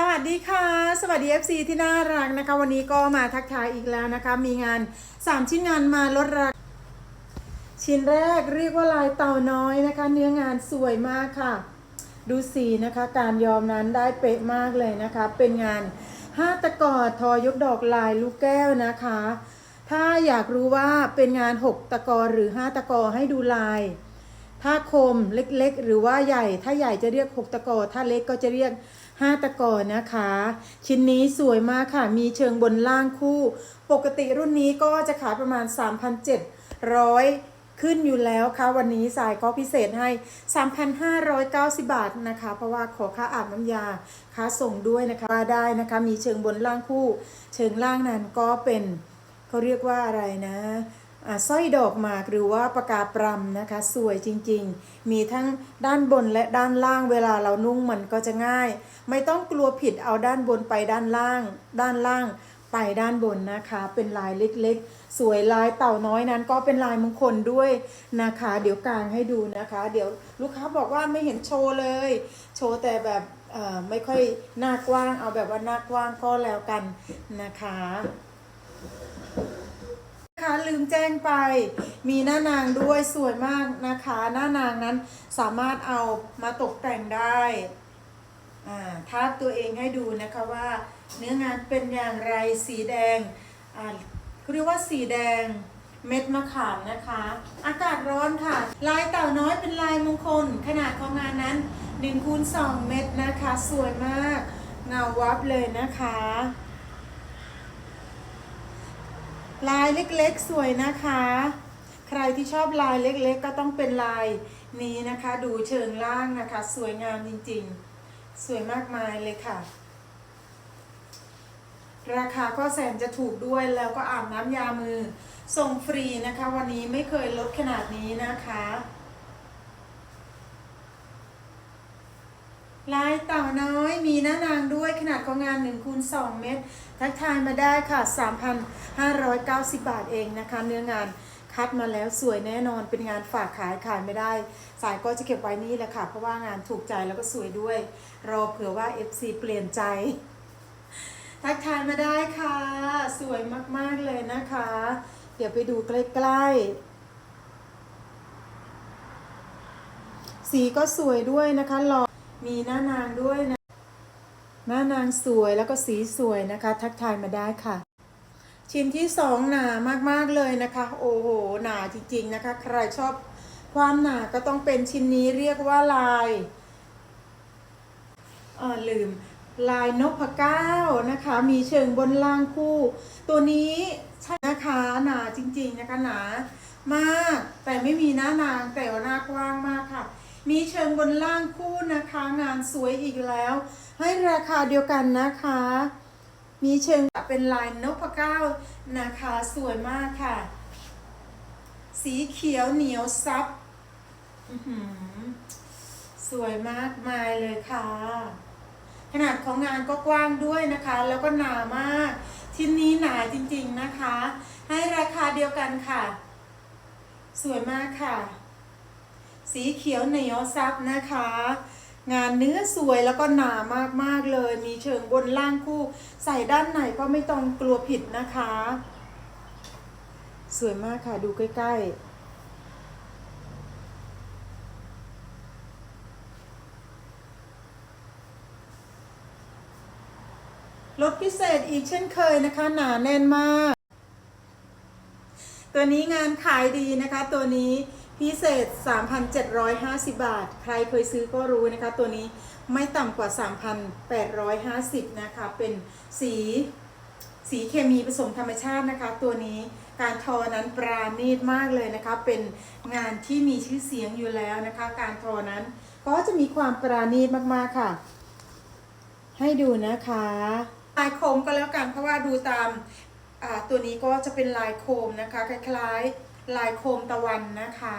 สวัสดีค่ะ สวัสดี FC ที่น่ารักนะคะ วันนี้ก็มาทักทายอีกแล้วนะคะ มีงาน 3 ชิ้นงานมาลดราคาชิ้นแรกเรียกว่าลายเต่าน้อยนะคะ เนื้องานสวยมากค่ะ ดูสีนะคะ การยอมนั้นได้เป๊ะมากเลยนะคะ เป็นงานห้าตะกอดทอยกดอกลายลูกแก้วนะคะ ถ้าอยากรู้ว่าเป็นงาน 6 ตะกอหรือ 5 ตะกอให้ดูลาย ถ้าคมเล็กๆ หรือว่าใหญ่ ถ้าใหญ่จะเรียก 6 ตะกอถ้าเล็กก็จะเรียก 5 ตะกอนะคะ ชิ้นนี้สวยมากค่ะ มีเชิงบนล่างคู่ ปกติรุ่นนี้ก็จะขายประมาณ 3,700 ขึ้นอยู่แล้วค่ะ วันนี้สายก็พิเศษให้ 3,590 บาทนะคะ เพราะว่าขอค่าอาบน้ำยาค่าส่งด้วยนะคะได้นะคะ มีเชิงบนล่างคู่ เชิงล่างนั้นก็เป็นเขาเรียกว่าอะไรนะ สร้อยดอกหมากหรือว่าปากกาปรำนะคะ สวยจริงๆ มีทั้งด้านบนและด้านล่างเวลาเรานุ่งมันก็จะง่าย ไม่ต้องกลัวผิดเอาด้านบนไปด้านล่าง ด้านล่างไปด้านบนนะคะ เป็นลายเล็กๆ สวยลายเต่าน้อยนั้นก็เป็นลายมงคลด้วยนะคะ เดี๋ยวกางให้ดูนะคะ เดี๋ยวลูกค้าบอกว่าไม่เห็นโชว์เลย โชว์แต่แบบไม่ค่อยหน้ากว้างเอาแบบว่าหน้ากว้างก็แล้วกันนะคะ คะลืมแจ้งไปมีหน้านางด้วยสวยมากนะคะ หน้านางนั้นสามารถเอามาตกแต่งได้อ่าบตัวเองให้ดูนะคะว่าเนื้องานเป็นอย่างไรสีแดงเขาเรียกว่าสีแดงเม็ดมะขามนะคะ อากาศร้อนค่ะ ลายเต่าน้อยเป็นลายมงคล ขนาดของงานนั้น1คูณ2เม็ดนะคะ สวยมากเงาวับเลยนะคะ ลายเล็กๆสวยนะคะ ใครที่ชอบลายเล็กๆ ก็ต้องเป็นลายนี้นะคะ ดูเชิงล่างนะคะ สวยงามจริงๆ สวยมากมายเลยค่ะ ราคาก็แสนจะถูกด้วยแล้วก็อาบน้ำยามือส่งฟรีนะคะ วันนี้ไม่เคยลดขนาดนี้นะคะ ลายเต่าน้อยมีหน้านางด้วยขนาดของงาน1คูณ2เมตร ทักทายมาได้ค่ะ 3,590 บาทเองนะคะ เนื้องานคัดมาแล้วสวยแน่นอนเป็นงานฝากขายขายไม่ได้ สายก็จะเก็บไว้นี่แหละค่ะ เพราะว่างานถูกใจแล้วก็สวยด้วย รอเผื่อว่า FC เปลี่ยนใจ ทักทายมาได้ค่ะ สวยมาก ๆ เลยนะคะ เดี๋ยวไปดูใกล้ ๆสีก็สวยด้วยนะคะหล่อ มีหน้านางด้วยนะ หน้านางสวยแล้วก็สีสวยนะคะ ทักทายมาได้ค่ะ ชิ้นที่สองหนามากๆเลยนะคะ โอ้โหหนาจริงๆนะคะ ใครชอบความหนาก็ต้องเป็นชิ้นนี้เรียกว่าลายเออลืมลายนพเก้านะคะ มีเชิงบนล่างคู่ ตัวนี้ใช่นะคะหนาจริงๆนะคะหนามากแต่ไม่มีหน้านางแต่ว่าหน้ากว้างมากค่ะ มีเชิงบนล่างคู่นะคะ งานสวยอีกแล้ว ให้ราคาเดียวกันนะคะ มีเชิงเป็นลายนกพเก้านะคะ สวยมากค่ะ สีเขียวเหนียวซับสวยมากมายเลยค่ะ ขนาดของงานก็กว้างด้วยนะคะ แล้วก็หนามาก ชิ้นนี้หนาจริงๆนะคะ ให้ราคาเดียวกันค่ะ สวยมากค่ะ สีเขียวเหนียวซับนะคะ งานเนื้อสวยแล้วก็หนามากๆเลย มีเชิงบนล่างคู่ ใส่ด้านไหนก็ไม่ต้องกลัวผิดนะคะ สวยมากค่ะดูใกล้ ๆลดพิเศษอีกเช่นเคยนะคะ หนาแน่นมาก ตัวนี้งานขายดีนะคะ ตัวนี้ พิเศษ 3,750 บาท ใครเคยซื้อก็รู้นะคะ ตัวนี้ไม่ต่ำกว่า 3,850 นะคะ เป็นสีสีเคมีผสมธรรมชาตินะคะ ตัวนี้การทอนั้นปราณีตมากเลยนะคะ เป็นงานที่มีชื่อเสียงอยู่แล้วนะคะ การทอนั้นก็จะมีความปราณีตมากๆค่ะ ให้ดูนะคะลายโคมก็แล้วกันเพราะว่าดูตามตัวนี้ก็จะเป็นลายโคมนะคะ คล้ายๆ ลายโคมตะวันนะคะ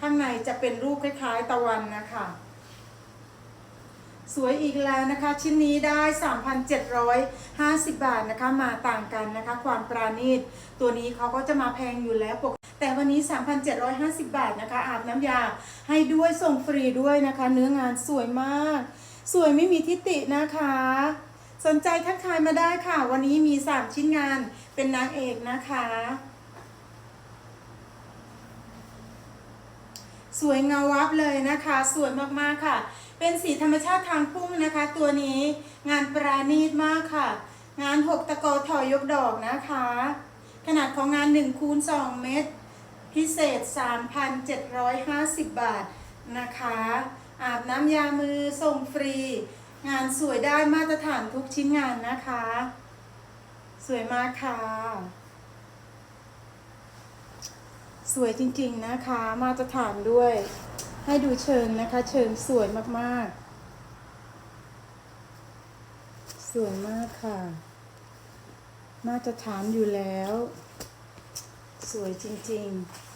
ข้างในจะเป็นรูปคล้ายๆตะวันนะคะ สวยอีกแล้วนะคะ ชิ้นนี้ได้ 3,750 บาทนะคะ มาต่างกันนะคะ ความปราณีต ตัวนี้เขาก็จะมาแพงอยู่แล้วปกแต่วันนี้ 3,750 บาทนะคะ อาบน้ำยาให้ด้วยส่งฟรีด้วยนะคะ เนื้องานสวยมาก สวยไม่มีทิฏฐินะคะ สนใจทักทายมาได้ค่ะ วันนี้มี 3 ชิ้นงานเป็นนางเอกนะคะ สวยเงาวับเลยนะคะ สวยมากๆค่ะ เป็นสีธรรมชาติทางพุ่งนะคะ ตัวนี้งานปราณีตมากค่ะ งาน 6 ตะกอถอยยกดอกนะคะ ขนาดของงาน1คูณ2เมตร พิเศษ 3,750 บาทนะคะ อาบน้ำยามือส่งฟรี งานสวยได้มาตรฐานทุกชิ้นงานนะคะ สวยมากค่ะ สวยจริงๆนะคะ มาตรฐานด้วย ให้ดูเชิงนะคะ เชิงสวยมากๆ สวยมากค่ะ มาตรฐานอยู่แล้ว สวยจริงๆ